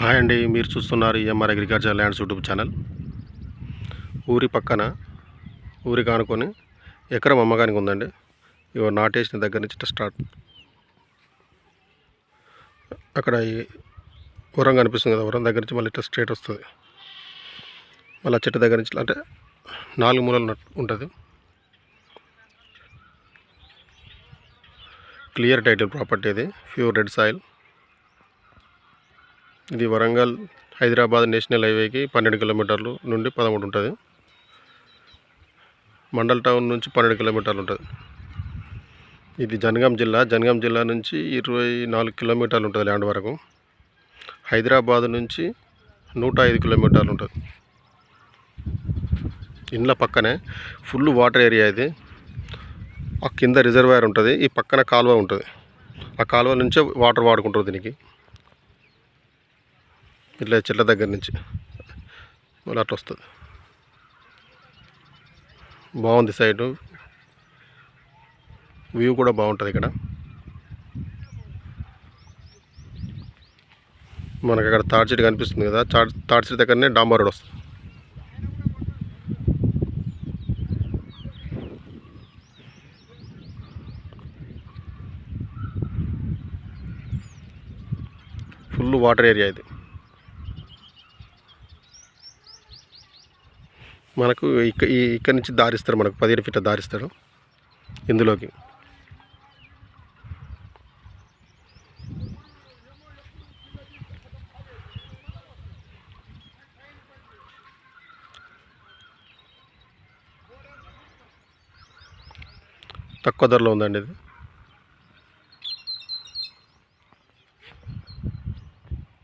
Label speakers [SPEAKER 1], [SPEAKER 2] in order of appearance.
[SPEAKER 1] Hi అండి మీరు చూస్తున్నారు EMR agriculture lands YouTube channel. ఊరి పక్కన ఊరి కానుకొని ఎకరం అమ్మకానికి ఉందండి. ఇవో నాటేసిన దగ్గర నుంచి స్టార్ట్. అక్కడ ఈ ఉరం కనిపిస్తుంది కదా ఉరం దగ్గర నుంచి మళ్ళీ ఇట్లా స్ట్రేట్ వస్తుంది. మళ్ళీ చెట్టు దగ్గర నుంచి అంటే నాలుగు మూలలు ఉంటుంది. క్లియర్ టైటిల్ ప్రాపర్టీ ఇది ప్యూర్ రెడ్ సాయిల్. ఇది వరంగల్ హైదరాబాద్ నేషనల్ హైవేకి పన్నెండు కిలోమీటర్లు నుండి పదమూడు ఉంటుంది. మండల్ టౌన్ నుంచి పన్నెండు కిలోమీటర్లు ఉంటుంది. ఇది జనగాం జిల్లా. జనగాం జిల్లా నుంచి ఇరవై నాలుగు కిలోమీటర్లు ఉంటుంది ల్యాండ్ వరకు. హైదరాబాద్ నుంచి నూట ఐదు కిలోమీటర్లు ఉంటుంది. ఇండ్ల పక్కనే ఫుల్ వాటర్ ఏరియా ఇది. ఆ కింద రిజర్వాయర్ ఉంటుంది. ఈ పక్కన కాలువ ఉంటుంది. ఆ కాలువ నుంచే వాటర్ వాడుకుంటారు దీనికి. ఇట్లా చెట్ల దగ్గర నుంచి. మళ్ళీ అట్లా వస్తుంది. బాగుంది సైడు. వ్యూ కూడా బాగుంటుంది ఇక్కడ. మనకు అక్కడ తాడి చెట్టు కనిపిస్తుంది కదా. తాడి తాడి చెట్టు దగ్గరనే డాంబర్ రోడ్ వస్తుంది. ఫుల్ వాటర్ ఏరియా ఇది. మనకు ఇక్క ఈ ఇక్కడ నుంచి దారిస్తారు మనకు పదిహేను ఫీట్ల దారిస్తాడు ఇందులోకి. తక్కువ ధరలో ఉందండి ఇది.